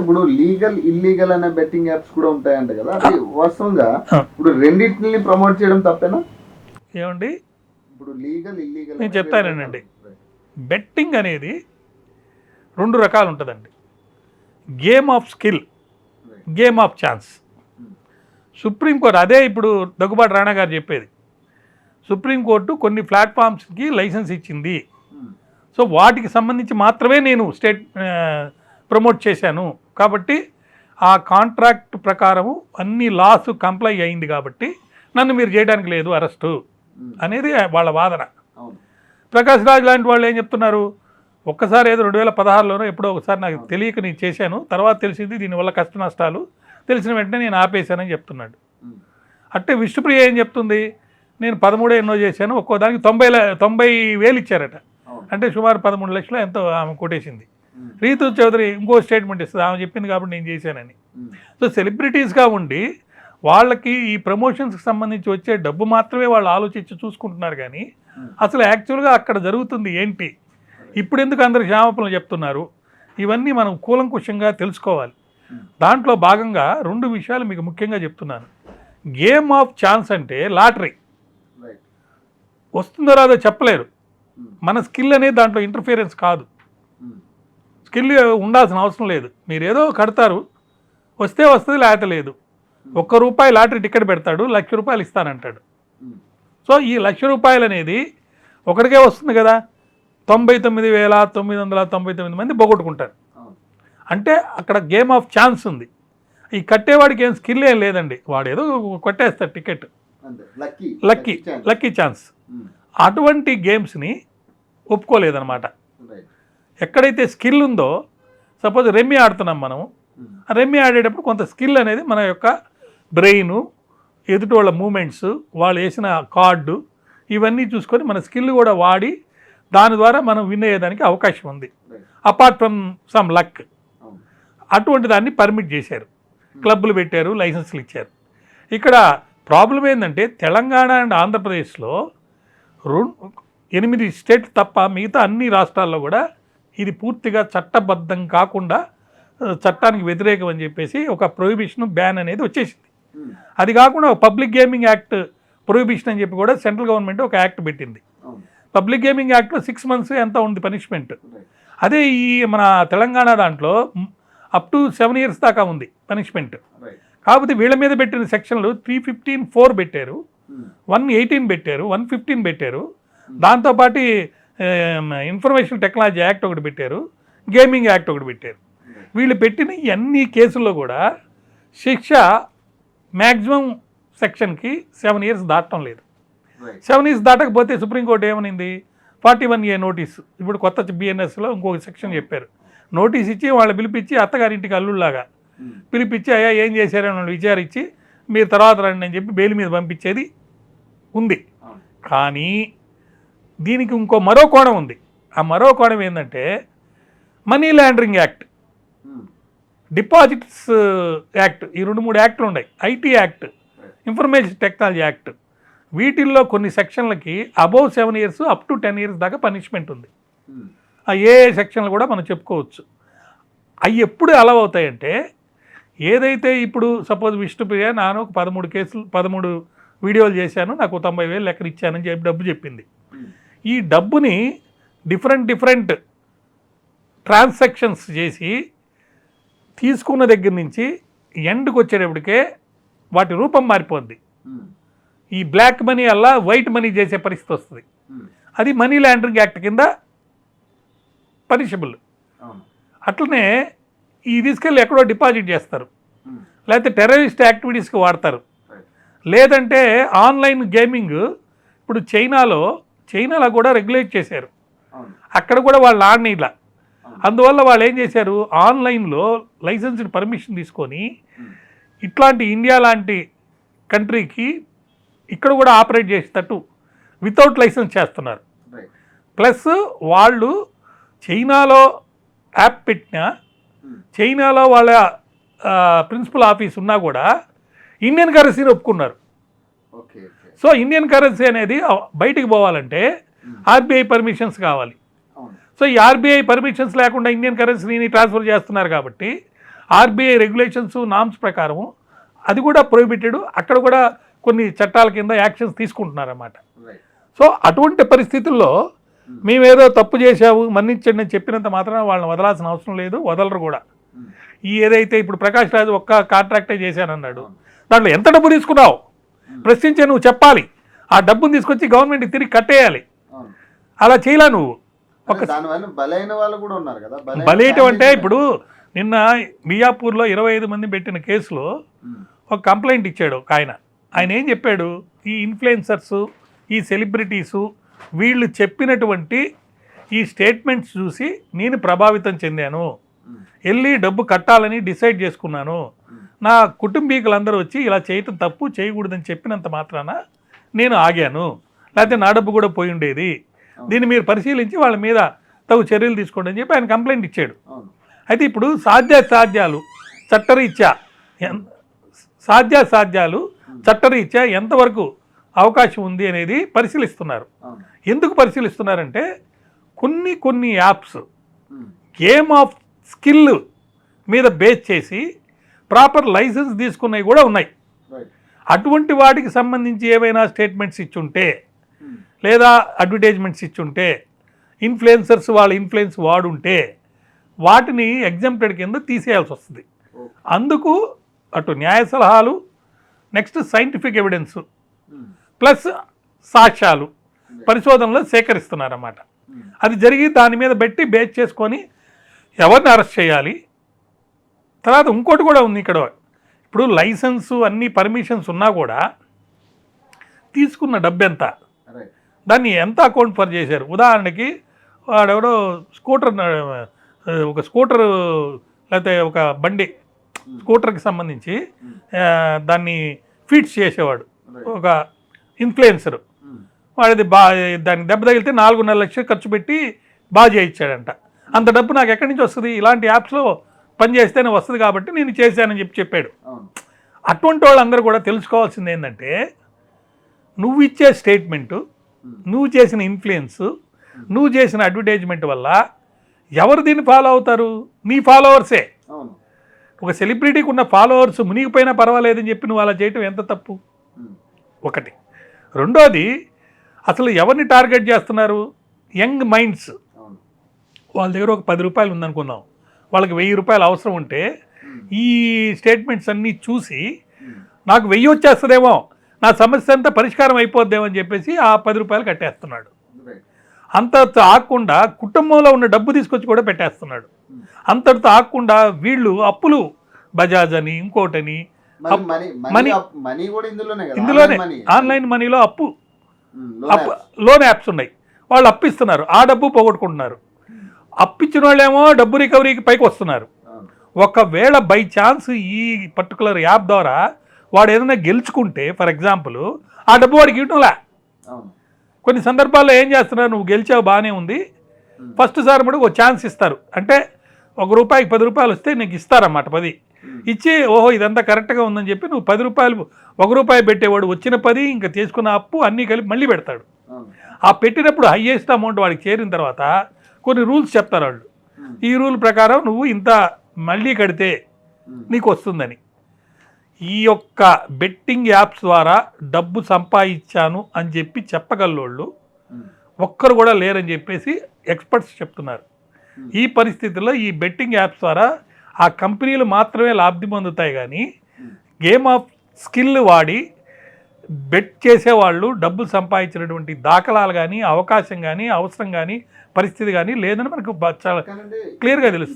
ఇప్పుడు legal illegal అనే betting apps కూడా ఉంటాయంట కదా. అది వాస్తవంగా. ఇప్పుడు రెండింటిని ప్రమోట్ చేయడం తప్పేనా? ఏమండి? ఇప్పుడు లీగల్ ఇల్లీగల్ నేను చెప్తానేనండి. బెట్టింగ్ అనేది రెండు రకాలు ఉంటుందండి. Game of skill game of chance supreme court అదే ఇప్పుడు దగ్గుబాటి రాణా గారు చెప్పేది. సుప్రీంకోర్టు కొన్ని ప్లాట్ఫామ్స్కి లైసెన్స్ ఇచ్చింది. సో వాటికి సంబంధించి మాత్రమే నేను స్టేట్ ప్రమోట్ చేశాను. కాబట్టి ఆ కాంట్రాక్ట్ ప్రకారము అన్ని లాస్ కంప్లై అయింది కాబట్టి నన్ను మీరు చేయడానికి లేదు అరెస్టు అనేది వాళ్ళ వాదన. ప్రకాష్ రాజ్ లాంటి వాళ్ళు ఏం చెప్తున్నారు? ఒక్కసారి ఏదో రెండు వేల పదహారులోనో ఎప్పుడో ఒకసారి నాకు తెలియక నేను చేశాను. తర్వాత తెలిసింది దీనివల్ల కష్ట నష్టాలు తెలిసిన వెంటనే నేను ఆపేశానని చెప్తున్నాడు. అంటే విష్ణుప్రియ ఏం చెప్తుంది? నేను పదమూడే ఎన్నో చేశాను. ఒక్కో దానికి తొంభై తొంభై వేలు ఇచ్చారట. అంటే సుమారు పదమూడు లక్షలు ఎంతో ఆమె కొట్టేసింది. రీతు చౌదరి ఇంకో స్టేట్మెంట్ ఇస్తుంది. ఆమె చెప్పింది కాబట్టి నేను చేశానని. సో సెలబ్రిటీస్గా ఉండి వాళ్ళకి ఈ ప్రమోషన్స్కి సంబంధించి వచ్చే డబ్బు మాత్రమే వాళ్ళు ఆలోచించి చూసుకుంటున్నారు కానీ. అసలు యాక్చువల్గా అక్కడ జరుగుతుంది ఏంటి? ఇప్పుడు ఎందుకు అందరు క్షమాపణలు చెప్తున్నారు? ఇవన్నీ మనం కూలంకుషంగా తెలుసుకోవాలి. దాంట్లో భాగంగా రెండు విషయాలు మీకు ముఖ్యంగా చెప్తున్నాను. గేమ్ ఆఫ్ ఛాన్స్ అంటే లాటరీ. వస్తుందో రాదో చెప్పలేరు. మన స్కిల్ అనేది దాంట్లో ఇంటర్ఫియరెన్స్ కాదు. స్కిల్ ఉండాల్సిన అవసరం లేదు. మీరు ఏదో కడతారు వస్తే వస్తుంది లేకపోతే లేదు. ఒక్క రూపాయి లాటరీ టికెట్ పెడతాడు లక్ష రూపాయలు ఇస్తానంటాడు. సో ఈ లక్ష రూపాయలు అనేది ఒకటికే వస్తుంది కదా. తొంభై తొమ్మిది వేల తొమ్మిది వందల తొంభై తొమ్మిది మంది పోగొట్టుకుంటారు. అంటే అక్కడ గేమ్ ఆఫ్ ఛాన్స్ ఉంది. ఈ కట్టేవాడికి ఏం స్కిల్ ఏం లేదండి. వాడు ఏదో కొట్టేస్తాడు ticket. Lucky. Lucky. Lucky chance. అటువంటి గేమ్స్ని ఒప్పుకోలేదన్నమాట. రైట్ ఎక్కడైతే స్కిల్ ఉందో సపోజ్ రెమ్మి ఆడుతున్నాం మనం ఉమ్. ఆ రెమ్మి ఆడేటప్పుడు కొంత స్కిల్ అనేది మన యొక్క బ్రెయిన్ ఎదుటి వాళ్ళ మూమెంట్స్ వాళ్ళు వేసిన కార్డు ఇవన్నీ చూసుకొని మన స్కిల్ కూడా వాడి దాని ద్వారా మనం విన్ అయ్యేదానికి అవకాశం ఉంది. Right apart from some luck అటువంటి దాన్ని పర్మిట్ చేశారు. క్లబ్బులు పెట్టారు లైసెన్సులు ఇచ్చారు. ఇక్కడ ప్రాబ్లం ఏంటంటే తెలంగాణ అండ్ ఆంధ్రప్రదేశ్లో రెండు ఎనిమిది స్టేట్ తప్ప మిగతా అన్ని రాష్ట్రాల్లో కూడా ఇది పూర్తిగా చట్టబద్ధం కాకుండా చట్టానికి వ్యతిరేకం అని చెప్పేసి ఒక ప్రొహిబిషన్ బ్యాన్ అనేది వచ్చేసింది. ఉమ్. అది కాకుండా పబ్లిక్ గేమింగ్ యాక్ట్ ప్రొహిబిషన్ అని చెప్పి కూడా సెంట్రల్ గవర్నమెంట్ ఒక యాక్ట్ పెట్టింది. పబ్లిక్ గేమింగ్ యాక్ట్లో సిక్స్ మంత్స్ ఎంత ఉంది పనిష్మెంట్ అదే ఈ మన తెలంగాణ దాంట్లో అప్ టు సెవెన్ ఇయర్స్ దాకా ఉంది పనిష్మెంట్ కాకపోతే వీళ్ళ మీద పెట్టిన సెక్షన్లు త్రీ ఫిఫ్టీన్ ఫోర్ పెట్టారు. వన్ ఎయిటీన్ పెట్టారు వన్ ఫిఫ్టీన్ పెట్టారు. దాంతోపాటు ఇన్ఫర్మేషన్ టెక్నాలజీ యాక్ట్ ఒకటి పెట్టారు గేమింగ్ యాక్ట్ ఒకటి పెట్టారు. వీళ్ళు పెట్టిన అన్ని కేసుల్లో కూడా శిక్ష మ్యాక్సిమం సెక్షన్కి సెవెన్ ఇయర్స్ దాటడం లేదు. సెవెన్ ఇయర్స్ దాటకపోతే సుప్రీంకోర్టు ఏమనింది? ఫార్టీ వన్ ఏ నోటీస్ ఇప్పుడు కొత్త బిఎన్ఎస్లో ఇంకొక సెక్షన్ చెప్పారు. నోటీస్ ఇచ్చి వాళ్ళు పిలిపించి అత్తగారింటికి అల్లుళ్ళలాగా ఉమ్. పిలిపించి అయ్యా ఏం చేశారని వాళ్ళు విచారించి మీరు తర్వాత రండి అని చెప్పి బెయిల్ మీద పంపించేది ఉంది. కానీ దీనికి ఇంకో మరో కోణం ఉంది. ఆ మరో కోణం ఏంటంటే money laundering act deposits act ఈ రెండు మూడు యాక్ట్లు ఉన్నాయి. IT act information technology act వీటిల్లో కొన్ని సెక్షన్లకి above seven years up to ten years దాకా పనిష్మెంట్ ఉంది. ఆ ఏ సెక్షన్లు కూడా మనం చెప్పుకోవచ్చు. అవి ఎప్పుడు అలవ్ అవుతాయంటే ఏదైతే ఇప్పుడు సపోజ్ విష్ణుప్రియ నాను ఒక పదమూడు కేసులు పదమూడు వీడియోలు చేశాను నాకు తొంభై వేలు లెక్కన ఇచ్చానని చెప్పి డబ్బు చెప్పింది. ఈ డబ్బుని డిఫరెంట్ డిఫరెంట్ ట్రాన్సాక్షన్స్ చేసి తీసుకున్న దగ్గర నుంచి ఎండ్కి వచ్చేటప్పటికే వాటి రూపం మారిపోద్ది. ఈ బ్లాక్ మనీ అలా వైట్ మనీ చేసే పరిస్థితి వస్తుంది. అది మనీ లాండరింగ్ యాక్ట్ కింద పనిషబుల్. అట్లనే ఈ తీసుకెళ్ళి ఎక్కడో డిపాజిట్ చేస్తారు. లేకపోతే టెర్రరిస్ట్ యాక్టివిటీస్కి వాడతారు. లేదంటే ఆన్లైన్ గేమింగ్ ఇప్పుడు చైనాలో చైనాలో కూడా రెగ్యులేట్ చేశారు. అక్కడ కూడా వాళ్ళు ఆడనీలా అవును. అందువల్ల వాళ్ళు ఏం చేశారు? ఆన్లైన్లో లైసెన్స్డ్ పర్మిషన్ తీసుకొని. ఇట్లాంటి ఇండియా లాంటి కంట్రీకి ఇక్కడ కూడా ఆపరేట్ చేసేటట్టు వితౌట్ లైసెన్స్ చేస్తున్నారు. ప్లస్ వాళ్ళు చైనాలో యాప్ పెట్టినా. చైనాలో వాళ్ళ ప్రిన్సిపల్ ఆఫీస్ ఉన్నా కూడా ఇండియన్ కరెన్సీని ఒప్పుకున్నారు. ఓకే. సో ఇండియన్ కరెన్సీ అనేది బయటికి పోవాలంటే ఉమ్. ఆర్బీఐ పర్మిషన్స్ కావాలి. సో ఈ ఆర్బీఐ పర్మిషన్స్ లేకుండా ఇండియన్ కరెన్సీని ట్రాన్స్ఫర్ చేస్తున్నారు కాబట్టి ఆర్బీఐ రెగ్యులేషన్స్ నామ్స్ ప్రకారం అది కూడా ప్రొహిబిటెడ్. అక్కడ కూడా కొన్ని చట్టాల కింద యాక్షన్స్ తీసుకుంటున్నారన్నమాట. సో అటువంటి పరిస్థితుల్లో మేమేదో తప్పు చేశావు మన్నించండి అని చెప్పినంత మాత్రాన వాళ్ళని వదలాల్సిన అవసరం లేదు వదలరు కూడా. ఈ ఏదైతే ఇప్పుడు ప్రకాష్ రాజు ఒక్క కాంట్రాక్టే చేశానన్నాడు. దాంట్లో ఎంత డబ్బు తీసుకున్నావు? ప్రశ్నించే నువ్వు చెప్పాలి. ఆ డబ్బును తీసుకొచ్చి గవర్నమెంట్కి తిరిగి కట్టేయాలి. అలా చేయలే నువ్వు. ఒక అంటే దానివల్ల బలైన వాళ్ళు కూడా ఉన్నారు కదా. బలైన బలేయటం అంటే ఇప్పుడు నిన్న మియాపూర్లో ఇరవై ఐదు మంది పెట్టిన కేసులో ఒక కంప్లైంట్ ఇచ్చాడు ఒక ఆయన. ఆయన ఏం చెప్పాడు? ఈ ఇన్ఫ్లుయెన్సర్స్ ఈ సెలబ్రిటీసు వీళ్ళు చెప్పినటువంటి ఈ స్టేట్మెంట్స్ చూసి నేను ప్రభావితం చెందాను. వెళ్ళి డబ్బు కట్టాలని డిసైడ్ చేసుకున్నాను. నా కుటుంబీకులందరూ వచ్చి ఇలా చేయటం తప్పు చేయకూడదని చెప్పినంత మాత్రాన నేను ఆగాను. లేకపోతే నా డబ్బు కూడా పోయి ఉండేది. దీన్ని మీరు పరిశీలించి వాళ్ళ మీద తగు చర్యలు తీసుకోండి అని చెప్పి ఆయన కంప్లైంట్ ఇచ్చాడు. అయితే ఇప్పుడు సాధ్యాసాధ్యాలు చట్టరీత్యా సాధ్యాసాధ్యాలు చట్టరీత్యా ఎంతవరకు అవకాశం ఉంది అనేది పరిశీలిస్తున్నారు. ఎందుకు పరిశీలిస్తున్నారంటే కొన్ని కొన్ని యాప్స్ గేమ్ ఆఫ్ స్కిల్ మీద బేస్ చేసి ప్రాపర్ లైసెన్స్ తీసుకున్నవి కూడా ఉన్నాయి. అటువంటి వాటికి సంబంధించి ఏవైనా స్టేట్మెంట్స్ ఇచ్చుంటే ఉమ్, లేదా అడ్వర్టైజ్మెంట్స్ ఇచ్చుంటే ఇన్ఫ్లుయెన్సర్స్ వాళ్ళ ఇన్ఫ్లుయెన్స్ వాడుంటే వాటిని ఎగ్జాంప్టెడ్ కింద తీసేయాల్సి వస్తుంది. ఓకే అందుకు అటు న్యాయ సలహాలు next scientific evidence um, plus సాక్ష్యాలు పరిశోధనలో సేకరిస్తున్నారన్నమాట. అది జరిగి దాని మీద పెట్టి బేస్ చేసుకొని ఎవరిని అరెస్ట్ చేయాలి తర్వాత ఇంకోటి కూడా ఉంది ఇక్కడ. ఇప్పుడు లైసెన్సు అన్ని పర్మిషన్స్ ఉన్నా కూడా తీసుకున్న డబ్బు ఎంత దాన్ని ఎంత అకౌంట్ ఫర్ చేశారు? ఉదాహరణకి వాడెవడో స్కూటర్ ఒక స్కూటర్ లేకపోతే ఒక బండి స్కూటర్కి సంబంధించి ఆ, దాన్ని ఫీడ్స్ చేసేవాడు. ఒక ఇన్ఫ్లుయెన్సర్. ఉమ్, వాడిది బా దానికి దెబ్బ తగిలితే నాలుగున్నర లక్షలు ఖర్చు పెట్టి బాగా చేయించాడంట అంత డబ్బు నాకు ఎక్కడి నుంచి వస్తుంది? ఇలాంటి యాప్స్లో పని చేస్తేనే వస్తుంది కాబట్టి నేను చేశానని చెప్పి చెప్పాడు. అటువంటి వాళ్ళందరూ కూడా తెలుసుకోవాల్సింది ఏంటంటే నువ్వు ఇచ్చే స్టేట్మెంటు నువ్వు చేసిన ఇన్ఫ్లుయెన్స్ నువ్వు చేసిన అడ్వర్టైజ్మెంట్ వల్ల ఎవరు దీన్ని ఫాలో అవుతారు? నీ ఫాలోవర్సే. ఒక సెలబ్రిటీకి ఉన్న ఫాలోవర్స్ మునిగిపోయినా పర్వాలేదని చెప్పి నువ్వు అలా చేయటం ఎంత తప్పు? ఒకటి. రెండోది అసలు ఎవరిని టార్గెట్ చేస్తున్నారు? Young minds. వాళ్ళ దగ్గర ఒక పది రూపాయలు ఉందనుకుందాం. వాళ్ళకి వెయ్యి రూపాయలు అవసరం ఉంటే ఈ స్టేట్మెంట్స్ అన్నీ చూసి నాకు వెయ్యి వచ్చేస్తుందేమో నా సమస్య అంతా పరిష్కారం అయిపోద్దేమో అని చెప్పేసి ఆ పది రూపాయలు కట్టేస్తున్నాడు. రైట్ అంతటితో ఆగకుండా కుటుంబంలో ఉన్న డబ్బు తీసుకొచ్చి కూడా పెట్టేస్తున్నాడు. అంతటితో ఆగకుండా వీళ్ళు అప్పులు బజాజ్ అని ఇంకోటని మనీ ఇందులోనే ఆన్లైన్ మనీలో అప్పు. లోన్ యాప్స్ ఉన్నాయి. వాళ్ళు అప్పిస్తున్నారు. ఆ డబ్బు పోగొట్టుకుంటున్నారు. అప్పిచ్చిన వాళ్ళేమో డబ్బు రికవరీకి పైకి వస్తున్నారు. ఒకవేళ బై ఛాన్స్ ఈ పర్టికులర్ యాప్ ద్వారా వాడు ఏదైనా గెలుచుకుంటే ఫర్ ఎగ్జాంపుల్ ఆ డబ్బు వాడికి ఇవ్వటంలా? కొన్ని సందర్భాల్లో ఏం చేస్తున్నారు? నువ్వు గెలిచావు బాగానే ఉంది. ఫస్ట్ సార్ మటుకు ఒక ఛాన్స్ ఇస్తారు. అంటే ఒక రూపాయికి పది రూపాయలు వస్తే నీకు ఇస్తారన్నమాట పది. ఇచ్చి ఓహో ఇదంతా కరెక్ట్గా ఉందని చెప్పి నువ్వు పది రూపాయలు ఒక రూపాయి పెట్టేవాడు వచ్చిన పది ఇంకా తీసుకున్న అప్పు అన్నీ కలిపి మళ్ళీ పెడతాడు. ఆ పెట్టినప్పుడు హయ్యెస్ట్ అమౌంట్ వాడికి చేరిన తర్వాత కొన్ని రూల్స్ చెప్తారు వాళ్ళు. ఈ రూల్ ప్రకారం నువ్వు ఇంత మళ్ళీ కడితే నీకు వస్తుందని. ఈ యొక్క బెట్టింగ్ యాప్స్ ద్వారా డబ్బు సంపాదించాను అని చెప్పి చెప్పగలవాళ్ళు ఒక్కరు కూడా లేరని చెప్పేసి ఎక్స్పర్ట్స్ చెప్తున్నారు. ఈ పరిస్థితుల్లో ఈ బెట్టింగ్ యాప్స్ ద్వారా ఆ కంపెనీలు మాత్రమే లబ్ధి పొందుతాయి కానీ గేమ్ ఆఫ్ స్కిల్ వాడి బెట్ చేసేవాళ్ళు డబ్బులు సంపాదించినటువంటి దాఖలాలు కానీ అవకాశం కానీ అవసరం కానీ పరిస్థితి కానీ లేదని మనకు చాలా క్లియర్గా తెలుస్తుంది.